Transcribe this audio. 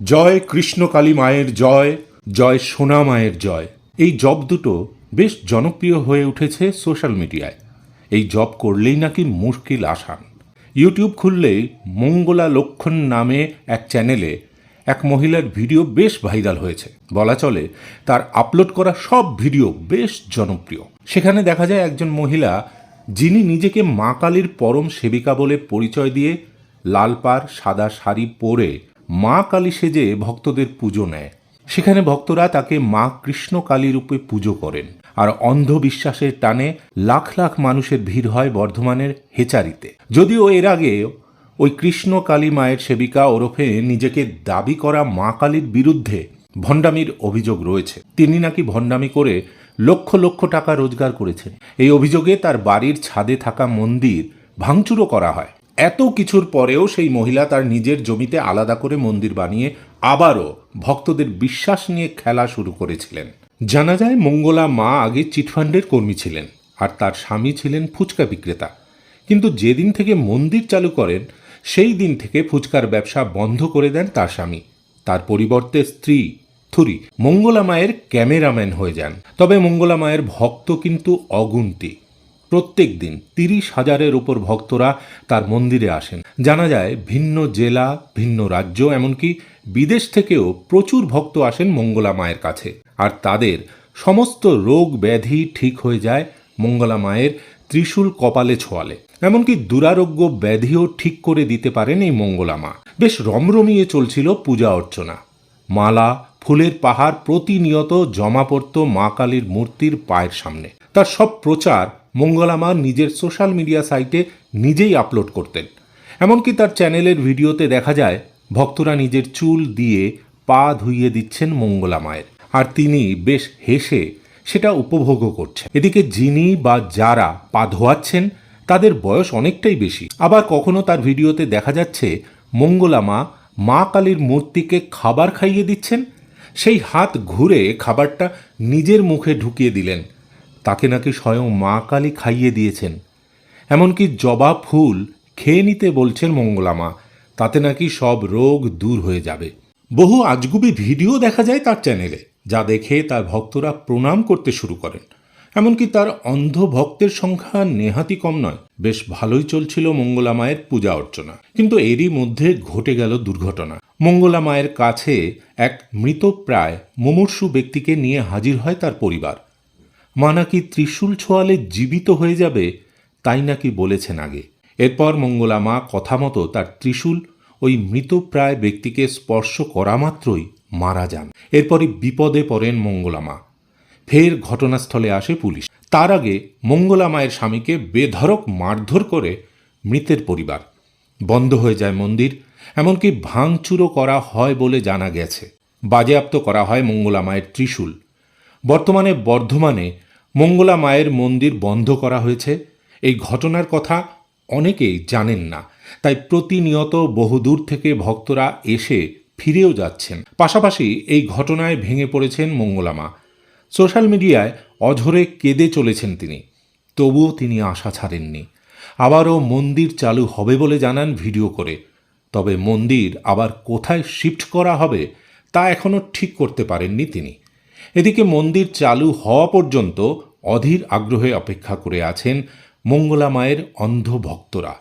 জয় কৃষ্ণকালী মায়ের জয় জয় সোনা মায়ের জয়। এই জব দুটো বেশ জনপ্রিয় হয়ে উঠেছে সোশ্যাল মিডিয়ায়। এই জব করলেই নাকি মুশকিল আসান। ইউটিউব খুললেই মঙ্গলা লক্ষণ নামে এক চ্যানেলে এক মহিলার ভিডিও বেশ ভাইরাল হয়েছে। বলা চলে, তার আপলোড করা সব ভিডিও বেশ জনপ্রিয়। সেখানে দেখা যায় একজন মহিলা, যিনি নিজেকে মা কালীর পরম সেবিকা বলে পরিচয় দিয়ে লাল পাড়, সাদা শাড়ি পরে মা কালী সেজে ভক্তদের পুজো নেয়। সেখানে ভক্তরা তাকে মা কৃষ্ণ কালী রূপে পুজো করেন। আর অন্ধবিশ্বাসের টানে লাখ লাখ মানুষের ভিড় হয় বর্ধমানের হেচারিতে। যদিও এর আগে ওই কৃষ্ণ কালী মায়ের সেবিকা ওরফে নিজেকে দাবি করা মা কালীর বিরুদ্ধে ভণ্ডামির অভিযোগ রয়েছে। তিনি নাকি ভণ্ডামি করে লক্ষ লক্ষ টাকা রোজগার করেছেন। এই অভিযোগে তার বাড়ির ছাদে থাকা মন্দির ভাঙচুরও করা হয়। এত কিছুর পরেও সেই মহিলা তার নিজের জমিতে আলাদা করে মন্দির বানিয়ে আবারও ভক্তদের বিশ্বাস নিয়ে খেলা শুরু করেছিলেন। জানা যায় মঙ্গলা মা আগে চিটফান্ডের কর্মী ছিলেন আর তার স্বামী ছিলেন ফুচকা বিক্রেতা। কিন্তু যেদিন থেকে মন্দির চালু করেন, সেই দিন থেকে ফুচকার ব্যবসা বন্ধ করে দেন তার স্বামী। তার পরিবর্তে স্ত্রী, থুরি, মঙ্গলা মায়ের ক্যামেরাম্যান হয়ে যান। তবে মঙ্গলা মায়ের ভক্ত কিন্তু অগুন্তি। প্রত্যেক দিন তিরিশ হাজারের উপর ভক্তরা তার মন্দিরে আসেন। জানা যায়, ভিন্ন জেলা, ভিন্ন রাজ্য, এমনকি বিদেশ থেকেও প্রচুর ভক্ত আসেন মঙ্গলা মায়ের কাছে। আর তাদের সমস্ত রোগ ব্যাধি ঠিক হয়ে যায় মঙ্গলা মায়ের ত্রিশূল কপালে ছোঁয়ালে। এমনকি দুরারোগ্য ব্যাধিও ঠিক করে দিতে পারেন এই মঙ্গলা মা। বেশ রমরমিয়ে চলছিল পূজা অর্চনা। মালা, ফুলের পাহাড় প্রতিনিয়ত জমা পড়ত মা কালীর মূর্তির পায়ের সামনে। তার সব প্রচার মঙ্গলামা নিজের সোশ্যাল মিডিয়া সাইটে নিজেই আপলোড করতেন। এমনকি তার চ্যানেলের ভিডিওতে দেখা যায়, ভক্তরা নিজের চুল দিয়ে পা ধুইয়ে দিচ্ছেন মঙ্গলা মায়ের। আর তিনি বেশ হেসে সেটা উপভোগও করছেন। এদিকে যিনি বা যারা পা ধোয়াচ্ছেন, তাদের বয়স অনেকটাই বেশি। আবার কখনো তার ভিডিওতে দেখা যাচ্ছে, মঙ্গলা মা মা কালীর মূর্তিকে খাবার খাইয়ে দিচ্ছেন। সেই হাত ঘুরে খাবারটা নিজের মুখে ঢুকিয়ে দিলেন। তাকে নাকি স্বয়ং মা কালী খাইয়ে দিয়েছেন। এমনকি জবা ফুল খেয়ে নিতে বলছেন মঙ্গলামা, তাতে নাকি সব রোগ দূর হয়ে যাবে। বহু আজগুবি ভিডিও দেখা যায় তার চ্যানেলে, যা দেখে তার ভক্তরা প্রণাম করতে শুরু করেন। এমনকি তার অন্ধ ভক্তের সংখ্যা নেহাতি কম নয়, বেশ ভালোই চলছিল মঙ্গলা মায়ের পূজা অর্চনা। কিন্তু এরই মধ্যে ঘটে গেল দুর্ঘটনা। মঙ্গলা মায়ের কাছে এক মৃতপ্রায় মুমূর্ষু ব্যক্তিকে নিয়ে হাজির হয় তার পরিবার। মা নাকি ত্রিশূল ছোঁয়ালে জীবিত হয়ে যাবে, তাই নাকি বলেছেন আগে। এরপর মঙ্গলা মা কথা মতো তার ত্রিশূল ওই মৃতপ্রায় ব্যক্তিকে স্পর্শ করা মাত্রই মারা যান। এরপরই বিপদে পড়েন মঙ্গলা মা। ফের ঘটনাস্থলে আসে পুলিশ। তার আগে মঙ্গলা মায়ের স্বামীকে বেধড়ক মারধর করে মৃতের পরিবার। বন্ধ হয়ে যায় মন্দির, এমনকি ভাঙচুরও করা হয় বলে জানা গেছে। বাজেয়াপ্ত করা হয় মঙ্গলা মায়ের ত্রিশূল। বর্তমানে বর্ধমানে মঙ্গলা মায়ের মন্দির বন্ধ করা হয়েছে। এই ঘটনার কথা অনেকেই জানেন না, তাই প্রতিনিয়ত বহুদূর থেকে ভক্তরা এসে ফিরেও যাচ্ছেন। পাশাপাশি এই ঘটনায় ভেঙে পড়েছেন মঙ্গলামা সোশ্যাল মিডিয়ায় অঝরে কেঁদে চলেছেন তিনি, তবুও তিনি আশা ছাড়েননি। আবারও মন্দির চালু হবে বলে জানান ভিডিও করে। তবে মন্দির আবার কোথায় শিফট করা হবে তা এখনও ঠিক করতে পারেননি তিনি। এদিকে মন্দির চালু হওয়া পর্যন্ত অধীর আগ্রহে অপেক্ষা করে আছেন মঙ্গলা মায়ের অন্ধ ভক্তরা